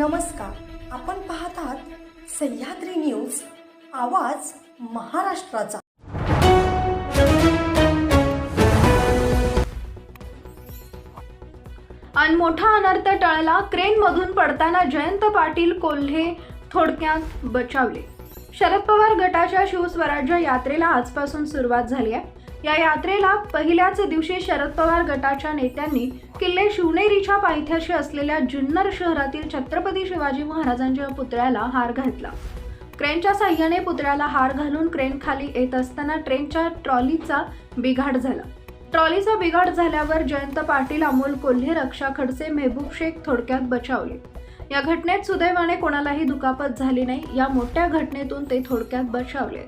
नमस्कार. आपण पाहत आहात सह्याद्री न्यूज आवाज महाराष्ट्राचा. आणि मोठा अनर्थ टळला क्रेनमधून पडताना जयंत पाटील कोल्हे थोडक्यात बचावले. शरद पवार गटाच्या शिवस्वराज्य यात्रेला आजपासून सुरुवात झाली आहे. या यात्रेला पहिल्याच दिवशी शरद पवार गटाच्या नेत्यांनी किल्ले शिवनेरीच्या पायथ्याशी असलेल्या जुन्नर शहरातील छत्रपती शिवाजी महाराजांच्या पुतळ्याला हार घातला. क्रेनच्या साह्याने पुतळ्याला हार घालून क्रेन खाली येत असताना ट्रेनच्या ट्रॉलीचा बिघाड झाला. ट्रॉलीचा बिघाड झाल्यावर जयंत पाटील अमोल कोल्हे रक्षा खडसे मेहबूब शेख थोडक्यात बचावले. या घटनेत सुदैवाने कोणालाही दुखापत झाली नाही. या मोठ्या घटनेतून ते थोडक्यात बचावले.